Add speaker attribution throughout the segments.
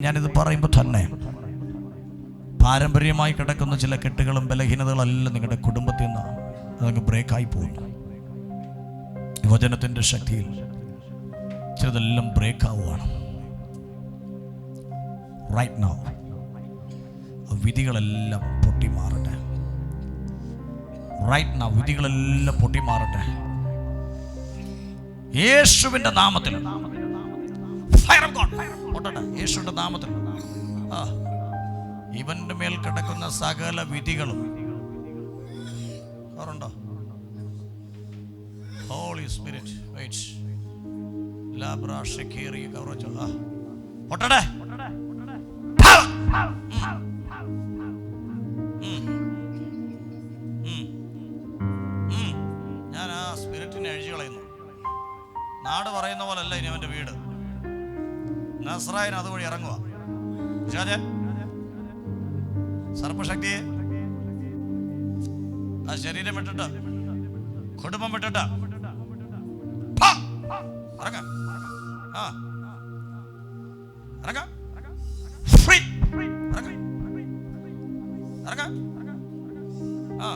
Speaker 1: ഞാനിത് പറയുമ്പോൾ തന്നെ പാരമ്പര്യമായി കിടക്കുന്ന ചില കെട്ടുകളും ബലഹീനതകളെല്ലാം നിങ്ങളുടെ കുടുംബത്തിൽ നിന്ന് അതങ്ങ് ബ്രേക്കായി പോകുന്നു. യുവജനത്തിന്റെ ശക്തിയിൽ ചിലതെല്ലാം ബ്രേക്ക് ആവുകയാണ് റൈറ്റ് നൗ വിധികളെല്ലാം പൊട്ടി മാറട്ടെ റൈറ്റ് നൗ വിധികളെല്ലാം പൊട്ടി മാറട്ടെ യേശുവിന്റെ നാമത്തിൽ ഫയർ ഓഫ് ഗോഡ് പൊട്ടട്ടെ യേശുവിന്റെ നാമത്തിൽ. ആ ഇവന്റെ മേൽ കിടക്കുന്ന സകല വിധികളും. ഓറുണ്ടോ ഹോളി സ്പിരിറ്റ് വെയിറ്റ് ലാബ്ര ഷെക്കേറി കവറച്ചോ. ആ പൊട്ടട്ടെ ഞാൻ ആ സ്പിരിറ്റിനെ അഴിച്ചു കളയുന്നു. നാട് പറയുന്ന പോലല്ല ഇനി അവന്റെ വീട്. നസ്രായൻ അതുവഴി ഇറങ്ങുക ഷാജെ സർപ്പശക്തിയെ ആ ശരീരം വിട്ടിട്ട് കുടുംബം വിട്ടിട്ട്. ആ. ആ.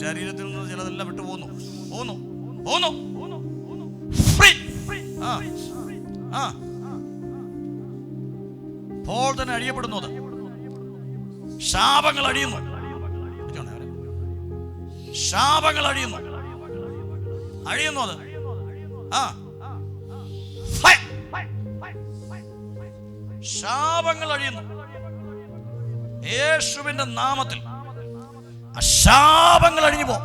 Speaker 1: ശരീരത്തിൽ നിന്ന് ചിലതെല്ലാം വിട്ടു പോകുന്നു പോകുന്നു പോകുന്നു ഫ്രീ. ആ. ആ. അപ്പോൾ തന്നെ അഴിയപ്പെടുന്നു അത് ശാപങ്ങൾ അഴിയുന്നു ശാപങ്ങൾ അഴിയുന്നു അഴിയുന്നു അത്. ശാപങ്ങൾ അഴിയുന്നു യേശുവിന്റെ നാമത്തിൽ ശാപങ്ങൾ അഴിഞ്ഞു പോ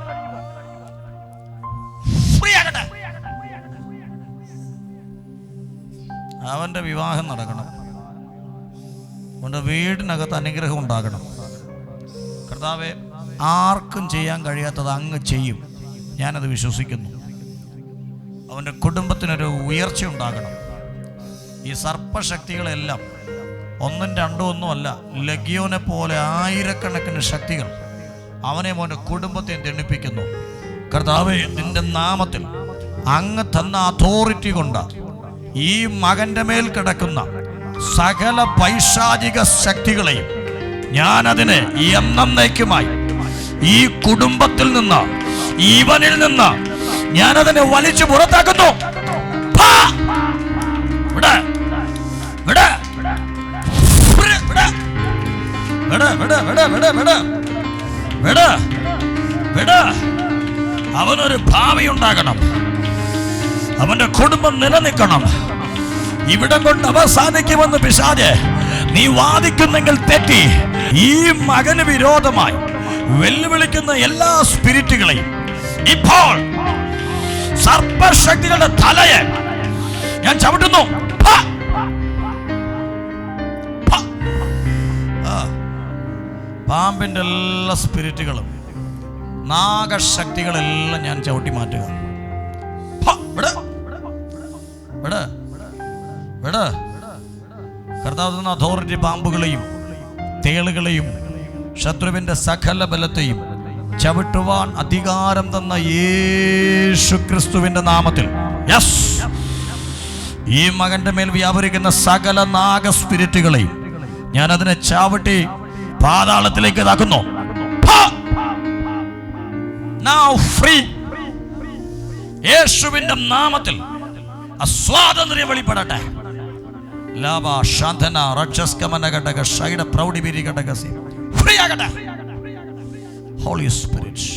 Speaker 1: അവന്റെ വിവാഹം നടക്കണം. അവന്റെ വീടിനകത്ത് അനുഗ്രഹം ഉണ്ടാകണം. കർത്താവെ ആർക്കും ചെയ്യാൻ കഴിയാത്തത് അങ്ങ് ചെയ്യും. ഞാനത് വിശ്വസിക്കുന്നു. അവന്റെ കുടുംബത്തിനൊരു ഉയർച്ച ഉണ്ടാകണം. ഈ സർപ്പശക്തികളെല്ലാം ഒന്നും രണ്ടും ഒന്നും അല്ല ലഗ്യോനെ പോലെ ആയിരക്കണക്കിന് ശക്തികൾ അവനെ മോന്റെ കുടുംബത്തെ തെണ്ണിപ്പിക്കുന്നു കർത്താവെ നിന്റെ നാമത്തിൽ അങ്ങ് തന്ന അതോറിറ്റി കൊണ്ട് ഈ മകന്റെ മേൽ കിടക്കുന്ന സകല പൈശാചിക ശക്തികളെയും ഞാൻ അതിനെ എന്നേക്കുമായി ഈ കുടുംബത്തിൽ നിന്ന് ഇവനിൽ നിന്ന് ഞാൻ അതിനെ വലിച്ചു പുറത്താക്കുന്നു. അവനൊരു ഭാവി ഉണ്ടാകണം അവന്റെ കുടുംബം നിലനിൽക്കണം. ഇവിടം കൊണ്ട് അവസാനിക്കുമെന്ന് പിശാജ് നീ വാദിക്കുന്നെങ്കിൽ തെറ്റി. ഈ മകന് വിരോധമായി വെല്ലുവിളിക്കുന്ന എല്ലാ സ്പിരിറ്റുകളെയും. ഇപ്പോൾ സർപ്പശക്തികളുടെ തലയെ ഞാൻ ചവിട്ടുന്നു. പാമ്പിന്റെ എല്ലാ സ്പിരിറ്റുകളും നാഗശക്തികളെല്ലാം ഞാൻ ചവിട്ടി മാറ്റുക. ഇവിടെ. വിട്. വിട്. കർത്താവ് തന്ന അതോറിറ്റി പാമ്പുകളെയും തേളുകളെയും ശത്രുവിന്റെ സകല ബലത്തെയും ചവിട്ടുവാൻ അധികാരം തന്ന യേശു ക്രിസ്തുവിന്റെ നാമത്തിൽ. യെസ് ഈ മകന്റെ മേൽ വ്യാപരിക്കുന്ന സകല നാഗ സ്പിരിറ്റുകളെയും ഞാൻ അതിനെ ചാവട്ടി പാതാളത്തിലേക്ക് ഇതാക്കുന്നു. യേശുവിന്റെ നാമത്തിൽ സ്വാതന്ത്ര്യം വെളിപ്പെടട്ടെ. ಲಾಭ ಶಾಂತನ ರಕ್ಷಸ್ಕಮನ ಘಟಕ ಶೈಡ ಪ್ರೌಢಿ ಬೀರಿ ಗಡ್ಡಗ ಸಿ ಫ್ರೀ ಆಗಟ ಹೌಲಿ ಸ್ಪಿರಿಟ್ಸ್